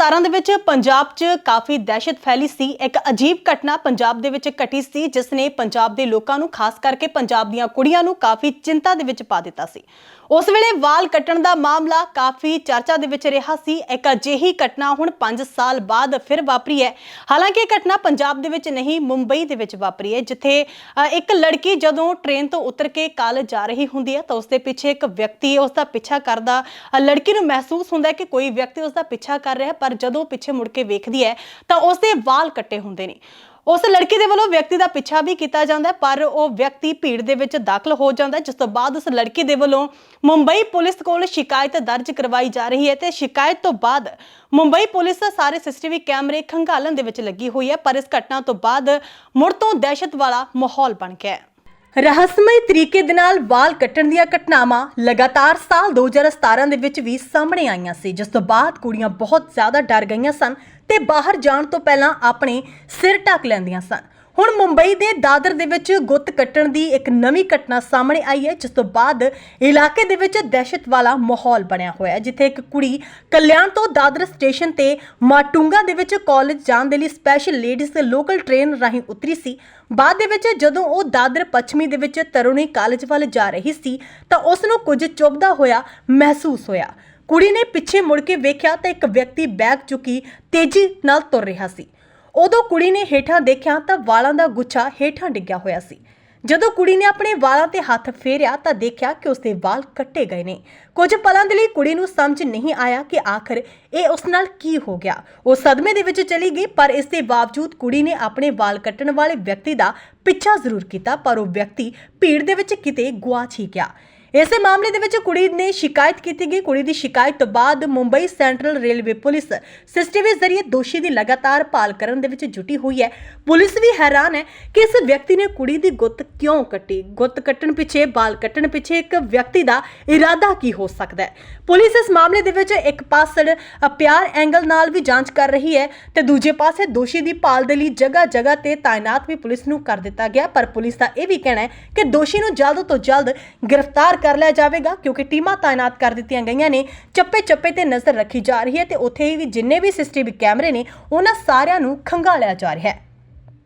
2017 ਦੇ ਵਿੱਚ ਪੰਜਾਬ 'ਚ ਕਾਫੀ ਦਹਿਸ਼ਤ ਫੈਲੀ ਸੀ। ਇੱਕ ਅਜੀਬ ਘਟਨਾ ਪੰਜਾਬ ਦੇ ਵਿੱਚ ਘਟੀ ਸੀ, ਜਿਸ ਨੇ ਪੰਜਾਬ ਦੇ ਲੋਕਾਂ ਨੂੰ, ਖਾਸ ਕਰਕੇ ਪੰਜਾਬ ਦੀਆਂ ਕੁੜੀਆਂ ਨੂੰ, ਕਾਫੀ ਚਿੰਤਾ ਦੇ ਵਿੱਚ ਪਾ ਦਿੱਤਾ ਸੀ। ਉਸ ਵੇਲੇ ਵਾਲ ਕੱਟਣ ਦਾ ਮਾਮਲਾ ਕਾਫੀ ਚਰਚਾ ਦੇ ਵਿੱਚ ਰਿਹਾ ਸੀ। ਇੱਕ ਅਜਿਹੀ ਘਟਨਾ ਹੁਣ 5 ਸਾਲ ਬਾਅਦ ਫਿਰ ਵਾਪਰੀ ਹੈ। ਹਾਲਾਂਕਿ ਇਹ ਘਟਨਾ ਪੰਜਾਬ ਦੇ ਵਿੱਚ ਨਹੀਂ, ਮੁੰਬਈ ਦੇ ਵਿੱਚ ਵਾਪਰੀ ਹੈ, ਜਿੱਥੇ ਇੱਕ ਲੜਕੀ ਜਦੋਂ ਟ੍ਰੇਨ ਤੋਂ ਉਤਰ ਕੇ ਕਾਲਜ ਜਾ ਰਹੀ ਹੁੰਦੀ ਹੈ ਤਾਂ ਉਸ ਦੇ ਪਿੱਛੇ ਇੱਕ ਵਿਅਕਤੀ ਉਸ ਦਾ ਪਿੱਛਾ ਕਰਦਾ ਲੜਕੀ ਨੂੰ ਮਹਿਸੂਸ ਹੁੰਦਾ ਹੈ ਕਿ ਕੋਈ ਵਿਅਕਤੀ ਉਸ ਦਾ ਪਿੱਛਾ ਕਰ ਰਿਹਾ ਹੈ, ਪਰ ਜਦੋਂ ਪਿੱਛੇ ਮੁੜ ਕੇ ਵੇਖਦੀ ਹੈ, ਤਾਂ ਉਸ ਦੇ ਵਾਲ ਕੱਟੇ ਹੁੰਦੇ ਨੇ। ਉਸ ਲੜਕੀ ਦੇ ਵੱਲੋਂ ਵਿਅਕਤੀ ਦਾ ਪਿੱਛਾ ਵੀ ਕੀਤਾ ਜਾਂਦਾ ਪਰ ਉਹ ਵਿਅਕਤੀ ਭੀੜ ਦੇ ਵਿੱਚ ਦਾਖਲ ਹੋ ਜਾਂਦਾ ਜਿਸ ਤੋਂ ਬਾਅਦ ਉਸ ਲੜਕੀ ਦੇ ਵੱਲੋਂ ਮੁੰਬਈ ਪੁਲਿਸ ਕੋਲ ਸ਼ਿਕਾਇਤ ਦਰਜ ਕਰਵਾਈ ਜਾ ਰਹੀ ਹੈ ਤੇ ਸ਼ਿਕਾਇਤ ਤੋਂ ਬਾਅਦ ਮੁੰਬਈ ਪੁਲਿਸ ਸਾਰੇ ਸੀਸੀਟੀਵੀ ਕੈਮਰੇ ਖੰਗਾਲਣ ਦੇ ਵਿੱਚ ਲੱਗੀ ਹੋਈ ਹੈ, ਪਰ ਇਸ ਘਟਨਾ ਤੋਂ ਬਾਅਦ ਮੁੜ ਤੋਂ ਦਹਿਸ਼ਤ ਵਾਲਾ ਮਾਹੌਲ ਬਣ ਗਿਆ ਹੈ। ਰਹੱਸਮਈ ਤਰੀਕੇ ਦੇ ਨਾਲ ਵਾਲ ਕੱਟਣ ਦੀਆਂ ਘਟਨਾਵਾਂ ਲਗਾਤਾਰ ਸਾਲ 2017 ਦੇ ਵਿੱਚ ਵੀ ਸਾਹਮਣੇ ਆਈਆਂ ਸੀ, ਜਿਸ ਤੋਂ ਬਾਅਦ ਕੁੜੀਆਂ ਬਹੁਤ ਜ਼ਿਆਦਾ ਡਰ ਗਈਆਂ ਸਨ ਤੇ ਬਾਹਰ ਜਾਣ ਤੋਂ ਪਹਿਲਾਂ ਆਪਣੇ ਸਿਰ ਢੱਕ ਲੈਂਦੀਆਂ ਸਨ। ਹੁਣ ਮੁੰਬਈ ਦੇ ਦਾਦਰ ਦੇ ਵਿੱਚ ਗੁੱਤ ਕੱਟਣ ਦੀ ਇੱਕ ਨਵੀਂ ਘਟਨਾ ਸਾਹਮਣੇ ਆਈ ਹੈ, ਜਿਸ ਤੋਂ ਬਾਅਦ ਇਲਾਕੇ ਦੇ ਵਿੱਚ ਦਹਿਸ਼ਤ ਵਾਲਾ ਮਾਹੌਲ ਬਣਿਆ ਹੋਇਆ ਹੈ। ਜਿੱਥੇ ਇੱਕ ਕੁੜੀ ਕਲਿਆਣ ਤੋਂ ਦਾਦਰ ਸਟੇਸ਼ਨ ਤੇ ਮਾਟੂੰਗਾ ਦੇ ਵਿੱਚ ਕਾਲਜ ਜਾਣ ਦੇ ਲਈ ਸਪੈਸ਼ਲ ਲੇਡੀਜ਼ ਲੋਕਲ ਟ੍ਰੇਨ ਰਾਹੀਂ ਉਤਰੀ ਸੀ। ਬਾਅਦ ਦੇ ਵਿੱਚ ਜਦੋਂ ਉਹ ਦਾਦਰ ਪੱਛਮੀ ਦੇ ਵਿੱਚ ਤਰੁਣੀ ਕਾਲਜ ਵੱਲ ਜਾ ਰਹੀ ਸੀ, ਤਾਂ ਉਸ ਨੂੰ ਕੁਝ ਚੁੱਭਦਾ ਹੋਇਆ ਮਹਿਸੂਸ ਹੋਇਆ। ਕੁੜੀ ਨੇ ਪਿੱਛੇ ਮੁੜ ਕੇ ਵੇਖਿਆ ਤਾਂ ਇੱਕ ਵਿਅਕਤੀ ਬੈਗ ਚੁੱਕੀ ਤੇਜ਼ੀ ਨਾਲ ਤੁਰ ਰਿਹਾ ਸੀ। ਉਦੋਂ ਕੁੜੀ ਨੇ ਹੇਠਾਂ ਦੇਖਿਆ ਤਾਂ ਵਾਲਾਂ ਦਾ ਗੁੱਛਾ ਹੇਠਾਂ ਡਿੱਗਿਆ ਹੋਇਆ ਸੀ। ਜਦੋਂ ਕੁੜੀ ਨੇ ਆਪਣੇ ਵਾਲਾਂ ਤੇ ਹੱਥ ਫੇਰਿਆ ਤਾਂ ਦੇਖਿਆ ਕਿ ਉਸਦੇ ਵਾਲ ਕੱਟੇ ਗਏ ਨੇ। ਕੁਝ ਪਲਾਂ ਦੇ ਲਈ ਕੁੜੀ ਨੂੰ ਸਮਝ ਨਹੀਂ ਆਇਆ ਕਿ ਆਖਰ ਇਹ ਉਸ ਨਾਲ ਕੀ ਹੋ ਗਿਆ। ਉਹ ਸਦਮੇ ਦੇ ਵਿੱਚ ਚਲੀ ਗਈ, ਪਰ ਇਸ ਦੇ ਬਾਵਜੂਦ ਕੁੜੀ ਨੇ ਆਪਣੇ ਵਾਲ ਕੱਟਣ ਵਾਲੇ ਵਿਅਕਤੀ ਦਾ ਪਿੱਛਾ ਜ਼ਰੂਰ ਕੀਤਾ, ਪਰ ਉਹ ਵਿਅਕਤੀ ਭੀੜ ਦੇ ਵਿੱਚ ਕਿਤੇ ਗੁਆਚ ਹੀ ਗਿਆ ਇਸੇ ਮਾਮਲੇ ਦੇ ਵਿੱਚ ਕੁੜੀ ਨੇ ਸ਼ਿਕਾਇਤ ਕੀਤੀ ਗਈ। ਕੁੜੀ ਦੀ ਸ਼ਿਕਾਇਤ ਤੋਂ ਬਾਅਦ Mumbai central railway police system ਜ਼ਰੀਏ ਦੋਸ਼ੀ ਦੀ ਲਗਾਤਾਰ ਭਾਲ ਕਰਨ ਦੇ ਵਿੱਚ ਜੁਟੀ ਹੋਈ ਹੈ। ਪੁਲਿਸ ਵੀ ਹੈਰਾਨ ਹੈ ਕਿ ਇਸ ਵਿਅਕਤੀ ਨੇ ਕੁੜੀ ਦੀ ਗੁੱਤ ਕਿਉਂ ਕੱਟੀ? ਗੁੱਤ ਕੱਟਣ ਪਿੱਛੇ ਬਾਲ ਕੱਟਣ ਪਿੱਛੇ ਇੱਕ ਵਿਅਕਤੀ ਦਾ ਇਰਾਦਾ ਕੀ ਹੋ ਸਕਦਾ ਹੈ? ਪੁਲਿਸ ਇਸ ਮਾਮਲੇ ਦੇ ਵਿੱਚ ਇੱਕ ਪਾਸੜ ਅ, ਪਿਆਰ ਐਂਗਲ ਨਾਲ ਵੀ ਜਾਂਚ ਕਰ ਰਹੀ ਹੈ ਤੇ ਦੂਜੇ ਪਾਸੇ ਦੋਸ਼ੀ ਦੀ ਭਾਲ ਦੇ ਲਈ ਜਗ੍ਹਾ ਜਗ੍ਹਾ ਤੇ ਤਾਇਨਾਤ ਵੀ ਪੁਲਿਸ ਨੂੰ ਕਰ ਦਿੱਤਾ ਗਿਆ। ਪਰ ਪੁਲਿਸ ਦਾ ਇਹ ਵੀ ਕਹਿਣਾ ਹੈ ਕਿ ਦੋਸ਼ੀ ਨੂੰ ਜਲਦ ਤੋਂ ਜਲਦ ਗ੍ਰਿਫਤਾਰ ਕਰ ਲਿਆ ਜਾਵੇਗਾ, ਕਿਉਂਕਿ ਟੀਮਾਂ ਤਾਇਨਾਤ ਕਰ ਦਿੱਤੀਆਂ ਗਈਆਂ ਨੇ। ਚੱਪੇ ਚੱਪੇ ਤੇ ਨਜ਼ਰ ਰੱਖੀ ਜਾ ਰਹੀ ਹੈ ਤੇ ਉੱਥੇ ਵੀ ਜਿੰਨੇ ਵੀ ਸੀਸੀਟੀਵੀ ਕੈਮਰੇ ਨੇ, ਉਹਨਾਂ ਸਾਰਿਆਂ ਨੂੰ ਖੰਗਾਲਿਆ ਜਾ ਰਿਹਾ ਹੈ।